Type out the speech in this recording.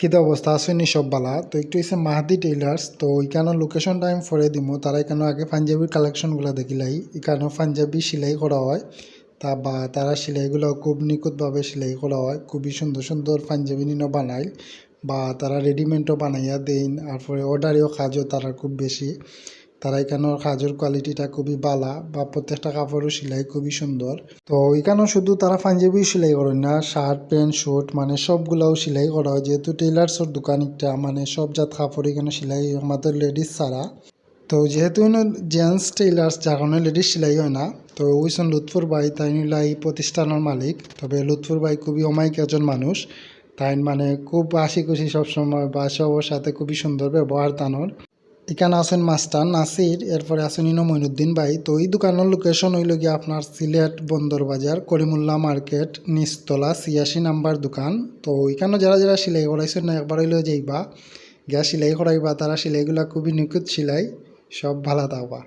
কিতা অবস্থা? আসেনি সব বালা। তো একটু এসে মাহাদি টেইলার্স। তো ওইখানে লোকেশনটা আমি ফরে দিব তারা এখানে আগে পাঞ্জাবির কালেকশনগুলো দেখিলাই। এখানে পাঞ্জাবি সেলাই করা হয়। তা বা তারা সেলাইগুলো খুব নিখুঁতভাবে সেলাই করা হয়। খুবই সুন্দর সুন্দর পাঞ্জাবি নিনো বানায়। বা তারা রেডিমেডও বানাইয়া দেন তারপরে অর্ডারেও কাজও তারা খুব বেশি। তারা এখানের কাজের কোয়ালিটিটা খুবই বালা বা প্রত্যেকটা কাপড়ও সেলাই খুবই সুন্দর? তো এখানেও শুধু তারা পাঞ্জাবি সেলাই করেন না, শার্ট, প্যান্ট, শুট মানে সবগুলাও সেলাই করা হয়। যেহেতু টেইলার্সের দোকান একটা মানে সব জাত কাপড় এখানে সেলাই আমাদের লেডিস ছাড়া। তো যেহেতু জেন্টস টেইলার্স যার কারণে লেডিস সেলাই হয় না, তো ওইসন লুৎফুর ভাই, তাই নিলা এই প্রতিষ্ঠানের মালিক। তবে লুৎফুর ভাই খুবই অমায়িক একজন মানুষ। তাই মানে খুব হাসি খুশি সবসময় বা সবার সাথে খুবই সুন্দর ব্যবহার তানোর। এখানে আছেন মাস্টার নাসির, এরপরে আছেন ইনো মইনুদ্দিন ভাই। তো এই দোকানের লোকেশন হইল গিয়ে আপনার সিলেট বন্দরবাজার করিমুল্লা মার্কেট, নিচতলা, ছিয়াশি নাম্বার দোকান। তো এখানে যারা যারা সেলাই করাইছেন না, একবার হইলেও যাইবা। গ্যাস সেলাই করাইবা, তারা সেলাইগুলা খুবই নিখুঁত সেলাই, সব ভালো থাকবা।